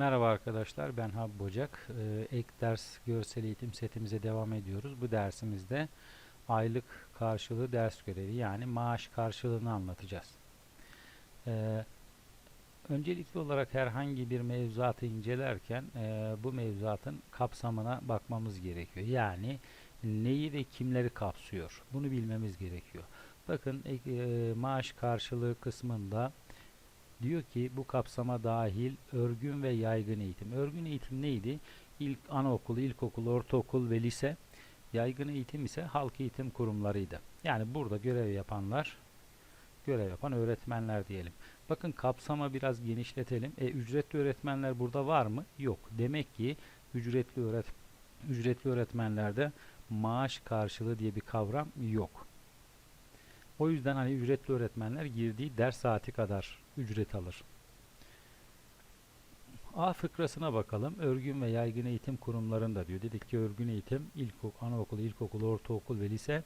Merhaba arkadaşlar ben Habib Ocak. Ee, ek ders görsel eğitim setimize devam ediyoruz. Bu dersimizde aylık karşılığı ders görevi yani maaş karşılığını anlatacağız. Ee, öncelikli olarak herhangi bir mevzuatı incelerken e, bu mevzuatın kapsamına bakmamız gerekiyor. Yani neyi ve kimleri kapsıyor bunu bilmemiz gerekiyor. Bakın e, maaş karşılığı kısmında Diyor ki bu kapsama dahil örgün ve yaygın eğitim. Örgün eğitim neydi? İlk anaokul, ilkokul, ortaokul ve lise. Yaygın eğitim ise halk eğitim kurumlarıydı. Yani burada görev yapanlar, görev yapan öğretmenler diyelim. Bakın kapsama biraz genişletelim. E, ücretli öğretmenler burada var mı? Yok. Demek ki ücretli öğret ücretli öğretmenlerde maaş karşılığı diye bir kavram yok. O yüzden hani ücretli öğretmenler girdiği ders saati kadar ücret alır. A fıkrasına bakalım. Örgün ve yaygın eğitim kurumlarında diyor. Dedik ki örgün eğitim ilkokul, anaokul, ilkokul, ortaokul ve lise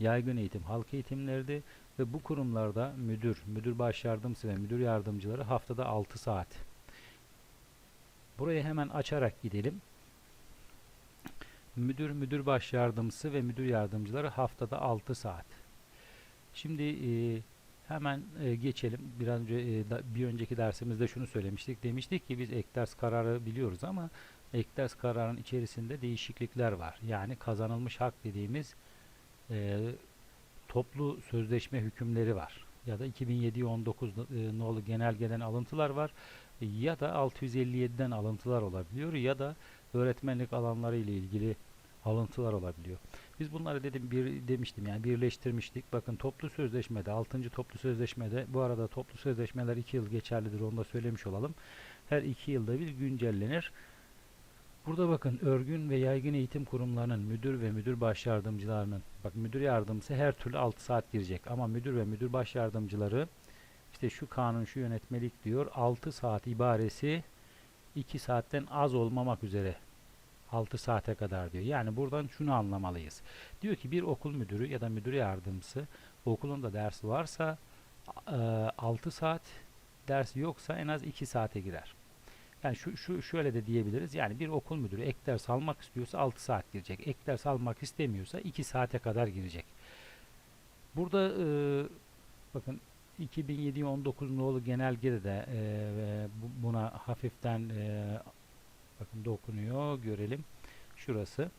yaygın eğitim halk eğitimlerdi ve bu kurumlarda müdür, müdür baş yardımcısı ve müdür yardımcıları haftada 6 saat. Burayı hemen açarak gidelim. Müdür, müdür baş yardımcısı ve müdür yardımcıları haftada 6 saat. Şimdi e, hemen e, geçelim. Bir an önce e, da- bir önceki dersimizde şunu söylemiştik. Demiştik ki biz ek ders kararı biliyoruz ama ek ders kararının içerisinde değişiklikler var. Yani kazanılmış hak dediğimiz e, toplu sözleşme hükümleri var. Ya da 2007-19 e, nolu genelgeden alıntılar var. Ya da 657'den alıntılar olabiliyor ya da öğretmenlik alanları ile ilgili alıntılar olabiliyor. Biz bunları dedim bir demiştim yani birleştirmiştik. Bakın toplu sözleşmede 6. toplu sözleşmede bu arada toplu sözleşmeler 2 yıl geçerlidir onu da söylemiş olalım. Her 2 yılda bir güncellenir. Burada bakın örgün ve yaygın eğitim kurumlarının müdür ve müdür baş yardımcılarının bak müdür yardımcısı her türlü 6 saat girecek ama müdür ve müdür baş yardımcıları işte şu kanun şu yönetmelik diyor 6 saat ibaresi 2 saatten az olmamak üzere 6 saate kadar diyor. Yani buradan şunu anlamalıyız. Diyor ki bir okul müdürü ya da müdür yardımcısı okulunda ders varsa e, 6 saat ders yoksa en az 2 saate girer. Yani şu, şu şöyle de diyebiliriz. Yani bir okul müdürü ek ders almak istiyorsa 6 saat girecek. Ek ders almak istemiyorsa 2 saate kadar girecek. Burada e, bakın 2007-19 nolu genelgede de e, buna hafiften e, bakın dokunuyor görelim. Şurası.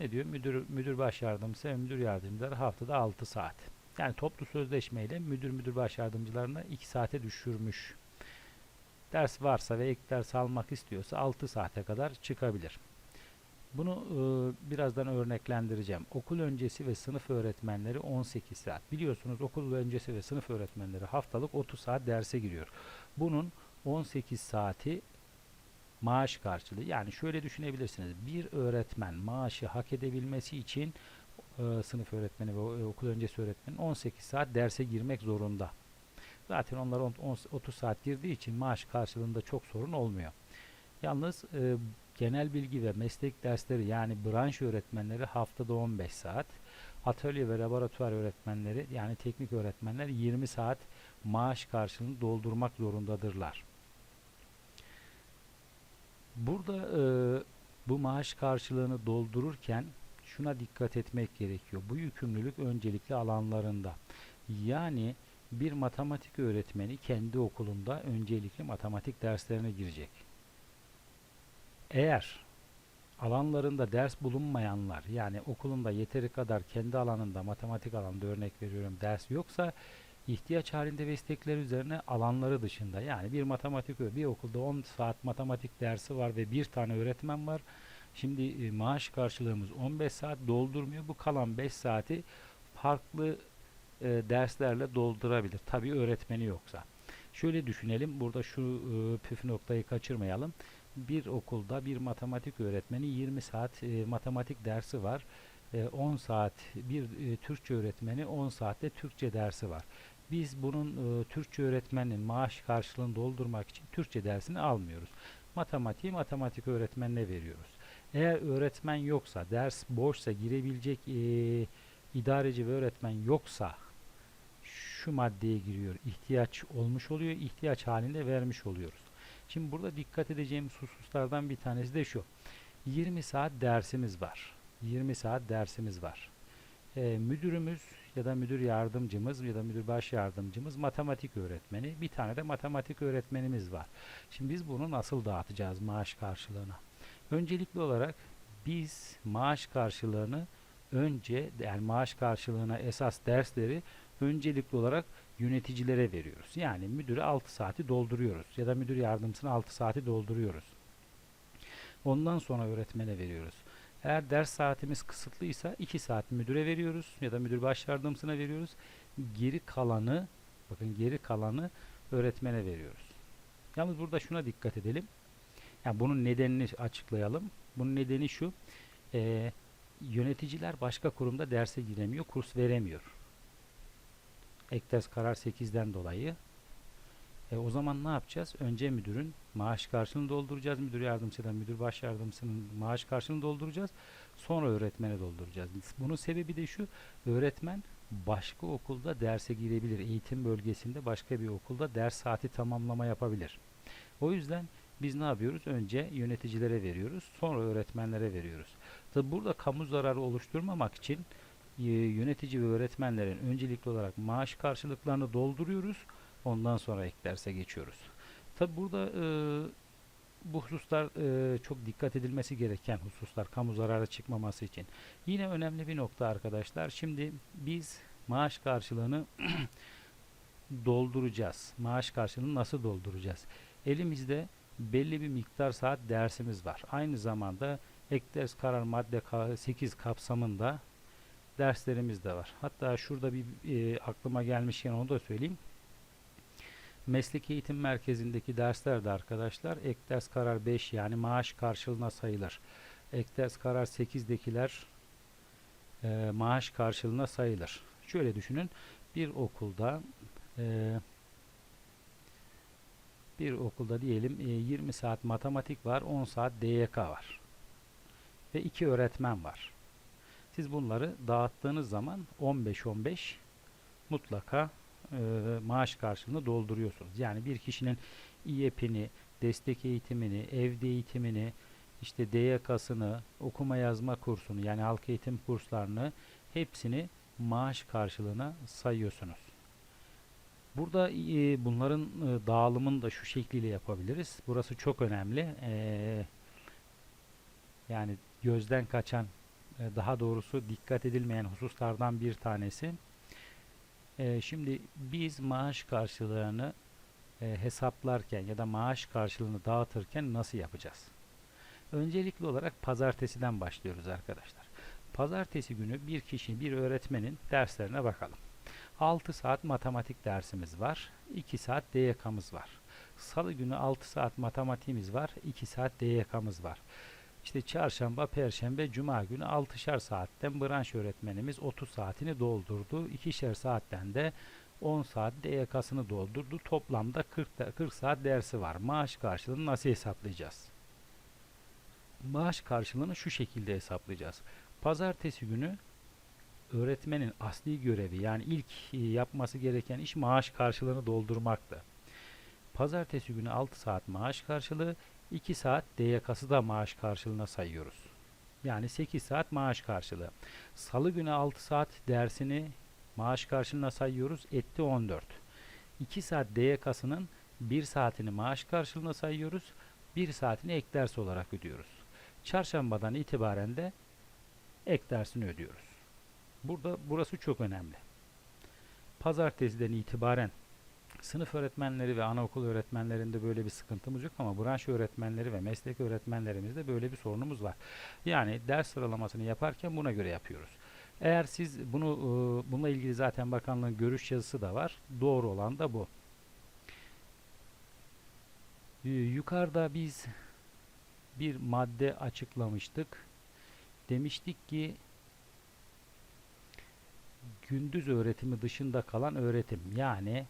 Ne diyor? Müdür müdür baş yardımcısı ve müdür yardımcıları haftada 6 saat. Yani toplu sözleşmeyle müdür müdür baş yardımcılarını 2 saate düşürmüş. Ders varsa ve ek ders almak istiyorsa 6 saate kadar çıkabilir. Bunu e, birazdan örneklendireceğim. Okul öncesi ve sınıf öğretmenleri 18 saat. Biliyorsunuz okul öncesi ve sınıf öğretmenleri haftalık 30 saat derse giriyor. Bunun 18 saati maaş karşılığı. Yani şöyle düşünebilirsiniz. Bir öğretmen maaşı hak edebilmesi için e, sınıf öğretmeni ve e, okul öncesi öğretmenin 18 saat derse girmek zorunda. Zaten onlar on- on- 30 saat girdiği için maaş karşılığında çok sorun olmuyor. Yalnız e, genel bilgi ve meslek dersleri yani branş öğretmenleri haftada 15 saat, atölye ve laboratuvar öğretmenleri yani teknik öğretmenler 20 saat maaş karşılığını doldurmak zorundadırlar. Burada e, bu maaş karşılığını doldururken şuna dikkat etmek gerekiyor. Bu yükümlülük öncelikli alanlarında. Yani bir matematik öğretmeni kendi okulunda öncelikli matematik derslerine girecek. Eğer alanlarında ders bulunmayanlar yani okulunda yeteri kadar kendi alanında matematik alanında örnek veriyorum ders yoksa ihtiyaç halinde ve istekler üzerine alanları dışında yani bir matematik bir okulda 10 saat matematik dersi var ve bir tane öğretmen var. Şimdi e, maaş karşılığımız 15 saat doldurmuyor. Bu kalan 5 saati farklı e, derslerle doldurabilir. Tabii öğretmeni yoksa. Şöyle düşünelim. Burada şu e, püf noktayı kaçırmayalım. Bir okulda bir matematik öğretmeni 20 saat e, matematik dersi var. E, 10 saat bir e, Türkçe öğretmeni 10 saatte Türkçe dersi var. Biz bunun e, Türkçe öğretmenin maaş karşılığını doldurmak için Türkçe dersini almıyoruz. Matematiği matematik öğretmenine veriyoruz. Eğer öğretmen yoksa, ders boşsa, girebilecek e, idareci ve öğretmen yoksa şu maddeye giriyor. İhtiyaç olmuş oluyor. ihtiyaç halinde vermiş oluyoruz. Şimdi burada dikkat edeceğimiz hususlardan bir tanesi de şu. 20 saat dersimiz var. 20 saat dersimiz var. Ee, müdürümüz ya da müdür yardımcımız ya da müdür baş yardımcımız matematik öğretmeni. Bir tane de matematik öğretmenimiz var. Şimdi biz bunu nasıl dağıtacağız maaş karşılığına? Öncelikli olarak biz maaş karşılığını önce yani maaş karşılığına esas dersleri öncelikli olarak yöneticilere veriyoruz. Yani müdüre 6 saati dolduruyoruz ya da müdür yardımcısına 6 saati dolduruyoruz. Ondan sonra öğretmene veriyoruz. Eğer ders saatimiz kısıtlıysa 2 saat müdüre veriyoruz ya da müdür baş yardımcısına veriyoruz. Geri kalanı bakın geri kalanı öğretmene veriyoruz. Yalnız burada şuna dikkat edelim. Yani bunun nedenini açıklayalım. Bunun nedeni şu. eee, yöneticiler başka kurumda derse giremiyor, kurs veremiyor. Ektes karar 8'den dolayı. E, o zaman ne yapacağız? Önce müdürün maaş karşılığını dolduracağız. Müdür yardımcısıyla müdür baş yardımcısının maaş karşılığını dolduracağız. Sonra öğretmene dolduracağız. Bunun sebebi de şu. Öğretmen başka okulda derse girebilir. Eğitim bölgesinde başka bir okulda ders saati tamamlama yapabilir. O yüzden biz ne yapıyoruz? Önce yöneticilere veriyoruz. Sonra öğretmenlere veriyoruz. Tabi burada kamu zararı oluşturmamak için e, yönetici ve öğretmenlerin öncelikli olarak maaş karşılıklarını dolduruyoruz. Ondan sonra ek derse geçiyoruz. Tabi burada e, bu hususlar e, çok dikkat edilmesi gereken hususlar kamu zararı çıkmaması için. Yine önemli bir nokta arkadaşlar. Şimdi biz maaş karşılığını dolduracağız. Maaş karşılığını nasıl dolduracağız? Elimizde belli bir miktar saat dersimiz var. Aynı zamanda ek ders karar madde ka- 8 kapsamında derslerimiz de var. Hatta şurada bir e, aklıma gelmişken onu da söyleyeyim. Meslek eğitim merkezindeki dersler de arkadaşlar ek ders karar 5 yani maaş karşılığına sayılır. Ek ders karar 8'dekiler e, maaş karşılığına sayılır. Şöyle düşünün bir okulda e, bir okulda diyelim e, 20 saat matematik var 10 saat DYK var ve 2 öğretmen var. Siz bunları dağıttığınız zaman 15-15 mutlaka e, maaş karşılığını dolduruyorsunuz. Yani bir kişinin İEP'ini, destek eğitimini, evde eğitimini, işte DYK'sını, okuma yazma kursunu yani halk eğitim kurslarını hepsini maaş karşılığına sayıyorsunuz. Burada e, bunların e, dağılımını da şu şekliyle yapabiliriz. Burası çok önemli. E, yani gözden kaçan, e, daha doğrusu dikkat edilmeyen hususlardan bir tanesi. E, şimdi biz maaş karşılığını e, hesaplarken ya da maaş karşılığını dağıtırken nasıl yapacağız? Öncelikli olarak pazartesiden başlıyoruz arkadaşlar. Pazartesi günü bir kişi, bir öğretmenin derslerine bakalım. 6 saat matematik dersimiz var. 2 saat DYK'mız var. Salı günü 6 saat matematiğimiz var. 2 saat DYK'mız var. İşte çarşamba, perşembe, cuma günü 6'şar saatten branş öğretmenimiz 30 saatini doldurdu. 2'şer saatten de 10 saat DYK'sını doldurdu. Toplamda 40, da- 40 saat dersi var. Maaş karşılığını nasıl hesaplayacağız? Maaş karşılığını şu şekilde hesaplayacağız. Pazartesi günü öğretmenin asli görevi yani ilk e, yapması gereken iş maaş karşılığını doldurmaktı. Pazartesi günü 6 saat maaş karşılığı, 2 saat DYK'sı da maaş karşılığına sayıyoruz. Yani 8 saat maaş karşılığı. Salı günü 6 saat dersini maaş karşılığına sayıyoruz. Etti 14. 2 saat DYK'sının 1 saatini maaş karşılığına sayıyoruz. 1 saatini ek ders olarak ödüyoruz. Çarşambadan itibaren de ek dersini ödüyoruz. Burada burası çok önemli. Pazartesiden itibaren sınıf öğretmenleri ve anaokul öğretmenlerinde böyle bir sıkıntımız yok ama branş öğretmenleri ve meslek öğretmenlerimizde böyle bir sorunumuz var. Yani ders sıralamasını yaparken buna göre yapıyoruz. Eğer siz bunu e, bununla ilgili zaten bakanlığın görüş yazısı da var. Doğru olan da bu. E, Yukarıda biz bir madde açıklamıştık. Demiştik ki gündüz öğretimi dışında kalan öğretim yani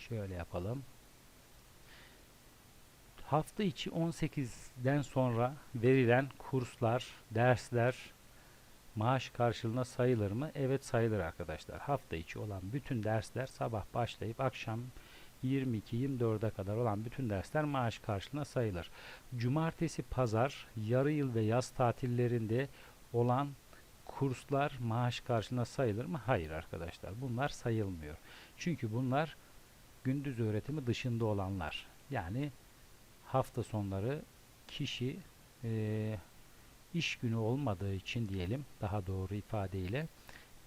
şöyle yapalım. Hafta içi 18'den sonra verilen kurslar, dersler maaş karşılığına sayılır mı? Evet sayılır arkadaşlar. Hafta içi olan bütün dersler sabah başlayıp akşam 22-24'e kadar olan bütün dersler maaş karşılığına sayılır. Cumartesi, pazar, yarı yıl ve yaz tatillerinde olan kurslar maaş karşılığına sayılır mı? Hayır arkadaşlar. Bunlar sayılmıyor. Çünkü bunlar gündüz öğretimi dışında olanlar. Yani hafta sonları kişi eee, iş günü olmadığı için diyelim daha doğru ifadeyle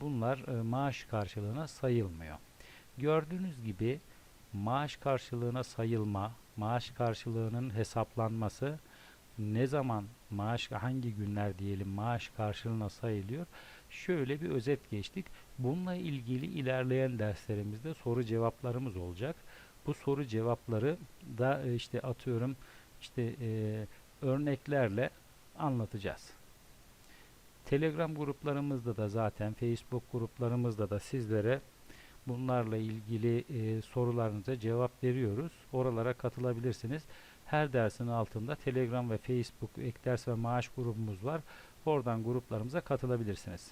bunlar e, maaş karşılığına sayılmıyor. Gördüğünüz gibi maaş karşılığına sayılma, maaş karşılığının hesaplanması ne zaman maaş hangi günler diyelim maaş karşılığına sayılıyor? Şöyle bir özet geçtik. Bununla ilgili ilerleyen derslerimizde soru cevaplarımız olacak. Bu soru cevapları da e, işte atıyorum işte e, örneklerle anlatacağız. Telegram gruplarımızda da zaten Facebook gruplarımızda da sizlere bunlarla ilgili e, sorularınıza cevap veriyoruz. Oralara katılabilirsiniz. Her dersin altında Telegram ve Facebook ek ders ve maaş grubumuz var. Oradan gruplarımıza katılabilirsiniz.